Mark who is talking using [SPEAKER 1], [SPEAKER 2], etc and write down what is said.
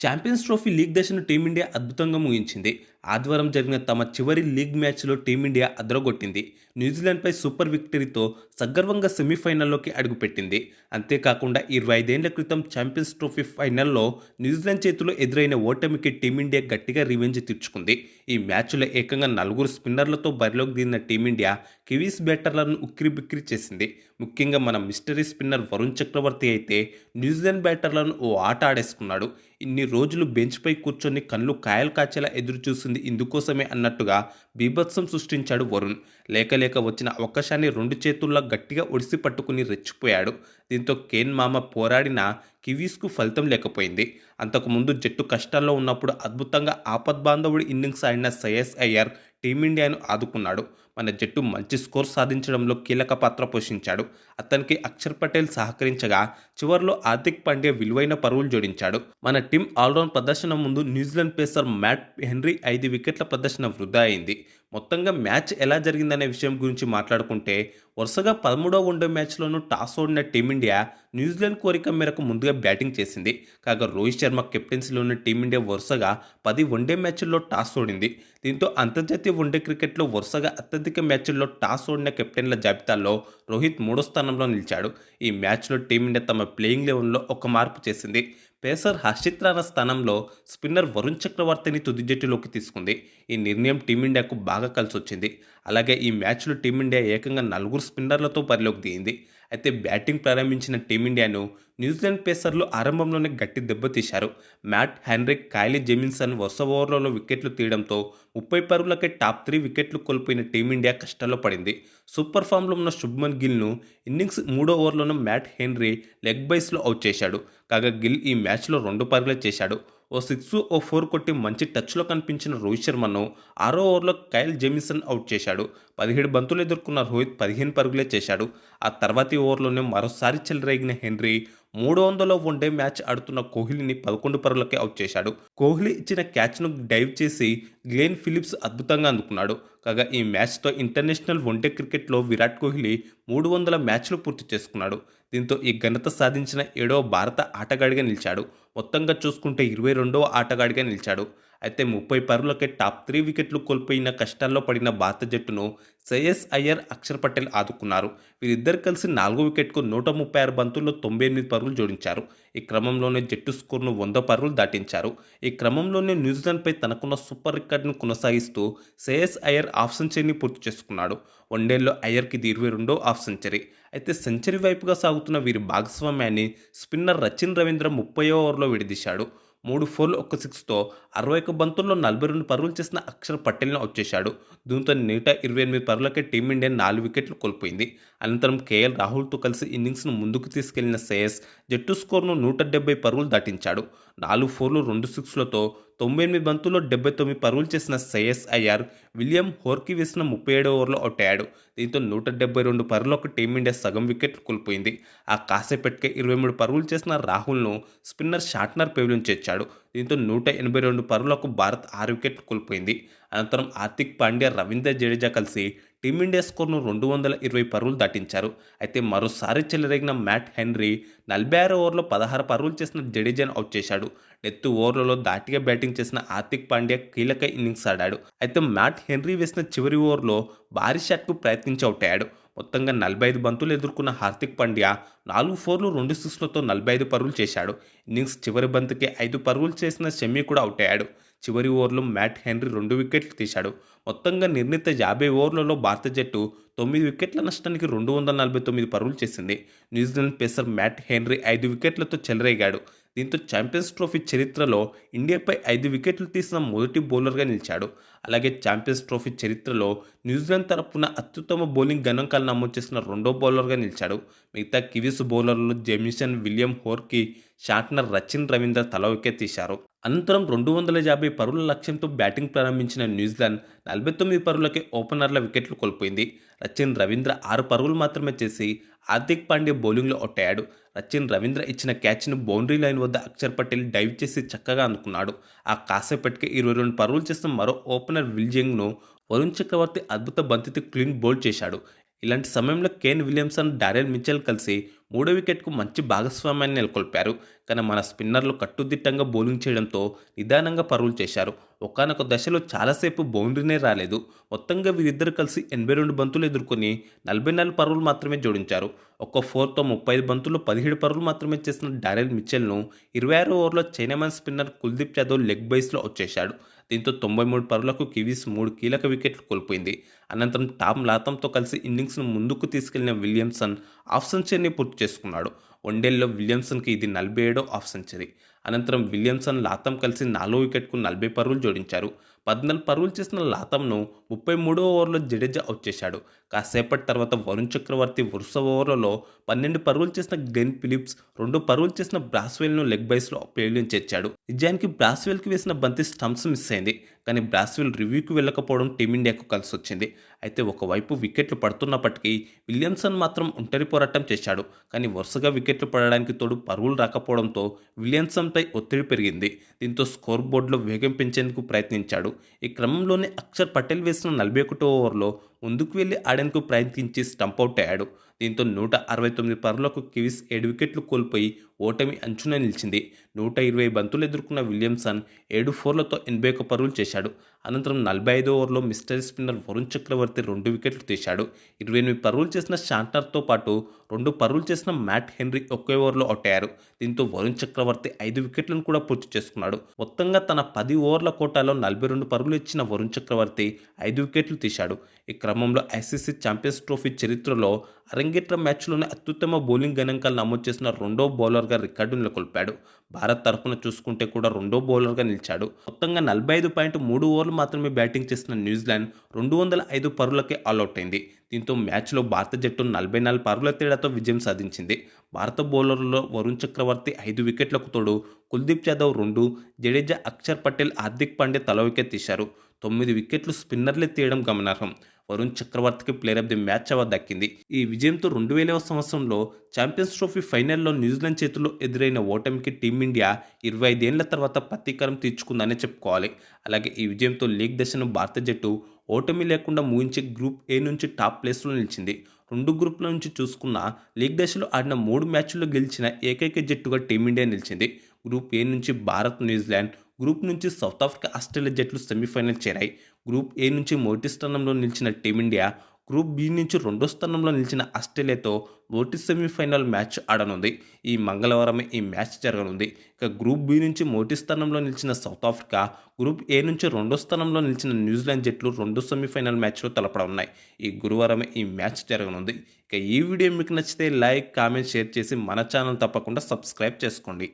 [SPEAKER 1] Champions trophy league దశను team India అద్భుతంగా ముగించింది. ఆదివారం జరిగిన తమ చివరి లీగ్ మ్యాచ్లో టీమిండియా అదరగొట్టింది. న్యూజిలాండ్పై సూపర్ విక్టరీతో సగర్వంగా సెమీఫైనల్లోకి అడుగుపెట్టింది. అంతేకాకుండా ఇరవై ఐదేళ్ళ క్రితం ఛాంపియన్స్ ట్రోఫీ ఫైనల్లో న్యూజిలాండ్ చేతిలో ఎదురైన ఓటమికి టీమిండియా గట్టిగా రివెంజ్ తీర్చుకుంది ఈ మ్యాచ్లో ఏకంగా నలుగురు స్పిన్నర్లతో బరిలోకి దిగిన టీమిండియా కివీస్ బ్యాటర్లను ఉక్కిరిబిక్కిరి చేసింది. ముఖ్యంగా మన మిస్టరీ స్పిన్నర్ వరుణ్ చక్రవర్తి అయితే న్యూజిలాండ్ బ్యాటర్లను ఓ ఆట ఆడేసుకున్నాడు. ఇన్ని రోజులు బెంచ్పై కూర్చొని కళ్ళు కాయలు కాచేలా ఎదురు చూసింది ఇందుకోసమే అన్నట్టుగా బీభత్సం సృష్టించాడు వరుణ్. లేక లేక వచ్చిన అవకాశాన్ని రెండు చేతుల్లో గట్టిగా ఒడిసి పట్టుకుని రెచ్చిపోయాడు. దీంతో కేన్ మామ పోరాడినా కివీస్కు ఫలితం లేకపోయింది. అంతకుముందు జట్టు కష్టాల్లో ఉన్నప్పుడు అద్భుతంగా ఆపద్బాంధవుడి ఇన్నింగ్స్ ఆడిన సయస్ అయ్యర్ టీమిండియాను ఆదుకున్నాడు. మన జట్టు మంచి స్కోర్ సాధించడంలో కీలక పాత్ర పోషించాడు. అతనికి అక్షర్ పటేల్ సహకరించగా చివరిలో హార్దిక్ పాండ్యా విలువైన పరువులు జోడించాడు. మన టీం ఆల్రౌండ్ ప్రదర్శన ముందు న్యూజిలాండ్ పేసర్ మ్యాట్ హెన్రీ ఐదు వికెట్ల ప్రదర్శన వృధా అయింది. మొత్తంగా మ్యాచ్ ఎలా జరిగిందనే విషయం గురించి మాట్లాడుకుంటే వరుసగా పదమూడవ వన్డే మ్యాచ్లోనూ టాస్ ఓడిన టీమిండియా న్యూజిలాండ్ కోరిక మేరకు ముందుగా బ్యాటింగ్ చేసింది. కాగా రోహిత్ శర్మ కెప్టెన్సీలోని టీమిండియా వరుసగా పది వన్డే మ్యాచ్ల్లో టాస్ ఓడింది. దీంతో అంతర్జాతీయ వన్డే క్రికెట్లో వరుసగా అత్యధిక మ్యాచ్ల్లో టాస్ ఓడిన కెప్టెన్ల జాబితాలో రోహిత్ మూడో స్థానంలో నిలిచాడు. ఈ మ్యాచ్లో టీమిండియా తమ ప్లేయింగ్ లెవెన్లో ఒక మార్పు చేసింది. పేసర్ హర్షిత్ రాణా స్థానంలో స్పిన్నర్ వరుణ్ చక్రవర్తిని తుది జట్టులోకి తీసుకుంది. ఈ నిర్ణయం టీమిండియాకు బాగా కలిసి వచ్చింది అలాగే ఈ మ్యాచ్లో టీమిండియా ఏకంగా నలుగురు స్పిన్నర్లతో పరిలోకి దిగింది. అయితే బ్యాటింగ్ ప్రారంభించిన టీమిండియాను న్యూజిలాండ్ పేసర్లు ఆరంభంలోనే గట్టి దెబ్బతీశారు మ్యాట్ హెన్రిక్ కైలీ జెమిన్సన్ వరుస ఓవర్లలో వికెట్లు తీయడంతో ముప్పై పరుగులకే టాప్ త్రీ వికెట్లు కోల్పోయిన టీమిండియా కష్టాల్లో పడింది. సూపర్ ఫామ్లో ఉన్న శుభ్మన్ గిల్ను ఇన్నింగ్స్ మూడో ఓవర్లోనూ మ్యాట్ హెన్రీ లెగ్ బైస్లో అవుట్ చేశాడు. కాగా గిల్ ఈ మ్యాచ్లో రెండు పరుగులే చేశాడు. ఓ సిక్స్ ఓ ఫోర్ కొట్టి మంచి టచ్లో కనిపించిన రోహిత్ శర్మను ఆరో ఓవర్లో కైల్ జెమిసన్ అవుట్ చేశాడు. పదిహేడు బంతులు ఎదుర్కొన్న రోహిత్ పదిహేను పరుగులే చేశాడు. ఆ తర్వాతి ఓవర్లోనే మరోసారి చెలరేగిన హెన్రీ మూడు వందలో వన్డే మ్యాచ్ ఆడుతున్న కోహ్లీని పదకొండు పరుగులకే అవుట్ చేశాడు. కోహ్లీ ఇచ్చిన క్యాచ్ను డైవ్ చేసి గ్లేన్ ఫిలిప్స్ అద్భుతంగా అందుకున్నాడు. కాగా ఈ మ్యాచ్తో ఇంటర్నేషనల్ వన్డే క్రికెట్లో విరాట్ కోహ్లీ మూడు వందల మ్యాచ్లు పూర్తి చేసుకున్నాడు. దీంతో ఈ ఘనత సాధించిన ఏడో భారత ఆటగాడిగా నిలిచాడు. మొత్తంగా చూసుకుంటే ఇరవై రెండవ ఆటగాడిగా నిలిచాడు. అయితే ముప్పై పరులకే టాప్ త్రీ వికెట్లు కోల్పోయిన కష్టాల్లో పడిన భారత జట్టును శ్రేయస్ అయ్యర్ అక్షర్ పటేల్ ఆదుకున్నారు. వీరిద్దరు కలిసి నాలుగో వికెట్కు నూట ముప్పై ఆరు బంతుల్లో తొంభై ఎనిమిది పరుగులు జోడించారు. ఈ క్రమంలోనే జట్టు స్కోర్ను వంద పరుగులు దాటించారు. ఈ క్రమంలోనే న్యూజిలాండ్పై తనకున్న సూపర్ రికార్డును కొనసాగిస్తూ శ్రేయస్ అయ్యర్ హాఫ్ సెంచరీని పూర్తి చేసుకున్నాడు. వన్డేల్లో అయ్యర్కి ఇది ఇరవై రెండో హాఫ్ సెంచరీ. అయితే సెంచరీ వైపుగా సాగుతున్న వీరి భాగస్వామ్యాన్ని స్పిన్నర్ రచిన్ రవీంద్ర ముప్పై ఓవర్లో విడిదీశాడు. మూడు ఫోర్లు ఒక్క సిక్స్తో అరవై ఒక్క బంతుల్లో నలభై రెండు పరుగులు చేసిన అక్షర్ పటేల్ను అవుట్ చేశాడు. దీంతో నూట ఇరవై ఎనిమిది పరుగులకే టీమిండియా నాలుగు వికెట్లు కోల్పోయింది. అనంతరం కేఎల్ రాహుల్తో కలిసి ఇన్నింగ్స్ను ముందుకు తీసుకెళ్ళిన శ్రేయస్ జట్టు స్కోర్ను నూట డెబ్బై పరుగులు దాటించాడు. నాలుగు ఫోర్లు రెండు సిక్స్లతో తొంభై ఎనిమిది బంతుల్లో డెబ్బై తొమ్మిది పరుగులు చేసిన శ్రేయస్ అయ్యార్ విలియం హోర్కి వేసిన ముప్పై ఏడో ఓవర్లో అవుట్ అయ్యాడు. దీంతో నూట డెబ్బై రెండు పరుగులకు టీమిండియా సగం వికెట్లు కోల్పోయింది. ఆ కాసేపటికే ఇరవై మూడు పరుగులు చేసిన రాహుల్ను స్పిన్నర్ షార్ట్నర్ పెవిలియన్ చేర్చాడు. దీంతో నూట ఎనభై రెండు పరుగులకు భారత్ ఆరు వికెట్లు కోల్పోయింది. అనంతరం హార్దిక్ పాండ్యా రవీంద్ర జడేజా కలిసి టీమిండియా స్కోర్ను రెండు వందల ఇరవై పరుగులు దాటించారు. అయితే మరోసారి చెలరేగిన మ్యాట్ హెన్రీ నలభై ఆరు ఓవర్లో పదహారు పరుగులు చేసిన జడేజాను అవుట్ చేశాడు. నెత్తు ఓవర్లలో దాటిగా బ్యాటింగ్ చేసిన హార్దిక్ పాండ్యా కీలక ఇన్నింగ్స్ ఆడాడు. అయితే మ్యాట్ హెన్రీ వేసిన చివరి ఓవర్లో భారీ షాట్కు ప్రయత్నించి అవుట్ అయ్యాడు. మొత్తంగా నలభై ఐదు బంతులు ఎదుర్కొన్న హార్దిక్ పాండ్యా నాలుగు ఫోర్లు రెండు సిక్స్లతో నలభై ఐదు పరుగులు చేశాడు. ఇన్నింగ్స్ చివరి బంతుకి ఐదు పరుగులు చేసిన షమ్మి కూడా అవుట్ అయ్యాడు. చివరి ఓవర్లో మ్యాట్ హెన్రీ రెండు వికెట్లు తీశాడు. మొత్తంగా నిర్ణీత యాభై ఓవర్లలో భారత జట్టు తొమ్మిది వికెట్ల నష్టానికి రెండు వందల నలభై తొమ్మిది పరుగులు చేసింది. న్యూజిలాండ్ పేసర్ మ్యాట్ హెన్రీ ఐదు వికెట్లతో చెలరేగాడు. దీంతో ఛాంపియన్స్ ట్రోఫీ చరిత్రలో ఇండియాపై ఐదు వికెట్లు తీసిన మొదటి బౌలర్గా నిలిచాడు. అలాగే ఛాంపియన్స్ ట్రోఫీ చరిత్రలో న్యూజిలాండ్ తరపున అత్యుత్తమ బౌలింగ్ గణాంకాలు నమోదు చేసిన రెండో బౌలర్గా నిలిచాడు. మిగతా కివీస్ బౌలర్లు Jamieson William O'Rourke Santner Rachin Ravindra తల వికెట్ తీశారు. అనంతరం రెండు వందల యాభై పరుల లక్ష్యంతో బ్యాటింగ్ ప్రారంభించిన న్యూజిలాండ్ నలభై తొమ్మిది పరులకే ఓపెనర్ల వికెట్లు కోల్పోయింది. రచిన్ రవీంద్ర ఆరు పరుగులు మాత్రమే చేసి హార్దిక్ పాండే బౌలింగ్లో ఒట్టాడు రచిన్ రవీంద్ర ఇచ్చిన క్యాచ్ను బౌండరీ లైన్ వద్ద అక్షర్ పటేల్ డైవ్ చేసి చక్కగా అందుకున్నాడు. ఆ కాసేపటికే ఇరవై రెండు పరుగులు చేసిన మరో ఓపెనర్ విల్జింగ్ను వరుణ్ చక్రవర్తి అద్భుత బంతితో క్లీన్ బౌల్ చేశాడు. ఇలాంటి సమయంలో కేన్ విలియమ్సన్ డారెల్ మిచెల్ కలిసి మూడో వికెట్కు మంచి భాగస్వామ్యాన్ని నెలకొల్పారు. కానీ మన స్పిన్నర్లు కట్టుదిట్టంగా బౌలింగ్ చేయడంతో నిదానంగా పరుగులు చేశారు. ఒకనొక దశలో చాలాసేపు బౌండరీనే రాలేదు. మొత్తంగా వీరిద్దరు కలిసి ఎనభై రెండు బంతులు ఎదుర్కొని నలభై నాలుగు పరుగులు మాత్రమే జోడించారు. ఒక్క ఫోర్తో ముప్పై ఐదు బంతుల్లో పదిహేడు పరుగులు మాత్రమే చేసిన డారెల్ మిచెల్ను ఇరవై ఆరో ఓవర్లో chinaman spinner Kuldeep Yadav leg బైస్లో వచ్చేశాడు దీంతో తొంభై మూడు పరులకు కివీస్ మూడు కీలక వికెట్లు కోల్పోయింది. అనంతరం టామ్ లాతంతో కలిసి ఇన్నింగ్స్ను ముందుకు తీసుకెళ్ళిన విలియమ్సన్ ఆఫ్ సెంచరీని పూర్తి చేసుకున్నాడు. వన్డేల్లో విలియమ్సన్కి ఇది నలభై ఏడో హాఫ్ సెంచరీ. అనంతరం విలియమ్సన్ లాతం కలిసి నాలుగో వికెట్కు నలభై పరుగులు జోడించారు. పద్నాలుగు పరుగులు చేసిన లాతంను ముప్పై మూడో ఓవర్లో జడేజా అవుట్ చేశాడు. కాసేపటి తర్వాత వరుణ్ చక్రవర్తి వరుస ఓవర్లలో పన్నెండు పరుగులు చేసిన గ్లెన్ ఫిలిప్స్ రెండు పరుగులు చేసిన బ్రాస్వెల్ను లెగ్ బైస్లో పేలియం చేర్చాడు. నిజానికి బ్రాస్వెల్కి వేసిన బంతి స్టంప్స్ మిస్ అయింది. కానీ బ్రాస్వెల్ రివ్యూకి వెళ్ళకపోవడం టీమిండియాకు కలిసి వచ్చింది అయితే ఒకవైపు వికెట్లు పడుతున్నప్పటికీ విలియమ్సన్ మాత్రం ఒంటరి పోరాటం చేశాడు. కానీ వరుసగా వికెట్లు పడడానికి తోడు పరుగులు రాకపోవడంతో విలియమ్సన్పై ఒత్తిడి పెరిగింది. దీంతో స్కోర్ బోర్డులో వేగం పెంచేందుకు ప్రయత్నించాడు. ఈ క్రమంలోనే అక్షర్ పటేల్ వేసిన నలభై ఒకటో ఓవర్లో ముందుకు వెళ్ళి ఆడేందుకు ప్రయత్నించి స్టంప్ అవుట్ అయ్యాడు. దీంతో నూట అరవై తొమ్మిది పరులకు కివీస్ ఏడు వికెట్లు కోల్పోయి ఓటమి అంచున నిలిచింది. నూట ఇరవై బంతులు ఎదుర్కొన్న విలియమ్సన్ ఏడు ఫోర్లతో ఎనభై ఒక పరుగులు చేశాడు. అనంతరం నలభై ఐదో ఓవర్లో మిస్టర్ స్పిన్నర్ వరుణ్ చక్రవర్తి రెండు వికెట్లు తీశాడు. ఇరవై ఎనిమిది పరుగులు చేసిన షాంటర్తో పాటు రెండు పరుగులు చేసిన మ్యాట్ హెన్రీ ఒకే ఓవర్లో అవుట్ అయ్యారు. దీంతో వరుణ్ చక్రవర్తి ఐదు వికెట్లను కూడా పూర్తి చేసుకున్నాడు. మొత్తంగా తన పది ఓవర్ల కోటాలో నలభై రెండు పరుగులు ఇచ్చిన వరుణ్ చక్రవర్తి ఐదు వికెట్లు తీశాడు. ఈ క్రమంలో ఐసీసీ ఛాంపియన్స్ ట్రోఫీ చరిత్రలో అరంగేట్ర మ్యాచ్లోనే అత్యుత్తమ బౌలింగ్ గణాంకాలు నమోదు చేసిన రెండో బౌలర్గా రికార్డు నెలకొల్పాడు. భారత్ తరఫున చూసుకుంటే కూడా రెండో బౌలర్గా నిలిచాడు. మొత్తంగా నలభై ఐదు పాయింట్ మూడు ఓవర్లు మాత్రమే బ్యాటింగ్ చేసిన న్యూజిలాండ్ రెండు వందల ఐదు పరులకే ఆల్అవుట్ అయింది. దీంతో మ్యాచ్లో భారత జట్టు నలభై నాలుగు పరుల తేడాతో విజయం సాధించింది. భారత బౌలర్లలో వరుణ్ చక్రవర్తి ఐదు వికెట్లకు తోడు కుల్దీప్ యాదవ్ రెండు జడేజా అక్షర్ పటేల్ హార్దిక్ పాండే తల వికెట్ తీశారు. తొమ్మిది వికెట్లు స్పిన్నర్లే తీయడం గమనార్హం. వరుణ్ చక్రవర్తికి player of the match award దక్కింది. ఈ విజయంతో రెండు వేలవ సంవత్సరంలో ఛాంపియన్స్ ట్రోఫీ ఫైనల్లో న్యూజిలాండ్ చేతుల్లో ఎదురైన ఓటమికి టీమిండియా ఇరవై ఐదేళ్ళ తర్వాత ప్రతీకారం తీర్చుకుందనే చెప్పుకోవాలి. అలాగే ఈ విజయంతో లీగ్ దశను భారత జట్టు ఓటమి లేకుండా ముగించి గ్రూప్ ఏ నుంచి టాప్ ప్లేస్లో నిలిచింది. రెండు గ్రూపుల నుంచి చూసుకున్న లీగ్ దశలో ఆడిన మూడు మ్యాచ్ల్లో గెలిచిన ఏకైక జట్టుగా టీమిండియా నిలిచింది. గ్రూప్ ఏ నుంచి భారత్ న్యూజిలాండ్ గ్రూప్ నుంచి సౌత్ ఆఫ్రికా ఆస్ట్రేలియా జట్లు సెమీఫైనల్ చేరాయి. గ్రూప్ ఏ నుంచి మొదటి స్థానంలో నిలిచిన టీమిండియా గ్రూప్ బి నుంచి రెండో స్థానంలో నిలిచిన ఆస్ట్రేలియాతో మొదటి సెమీఫైనల్ మ్యాచ్ ఆడనుంది. ఈ మంగళవారమే ఈ మ్యాచ్ జరగనుంది. ఇక గ్రూప్ బి నుంచి మొదటి స్థానంలో నిలిచిన సౌత్ ఆఫ్రికా గ్రూప్ ఏ నుంచి రెండో స్థానంలో నిలిచిన న్యూజిలాండ్ జట్లు రెండు సెమీఫైనల్ మ్యాచ్లో తలపడనున్నాయి. ఈ గురువారమే ఈ మ్యాచ్ జరగనుంది. ఇక ఈ వీడియో మీకు నచ్చితే లైక్ కామెంట్ షేర్ చేసి మన ఛానల్ తప్పకుండా సబ్స్క్రైబ్ చేసుకోండి.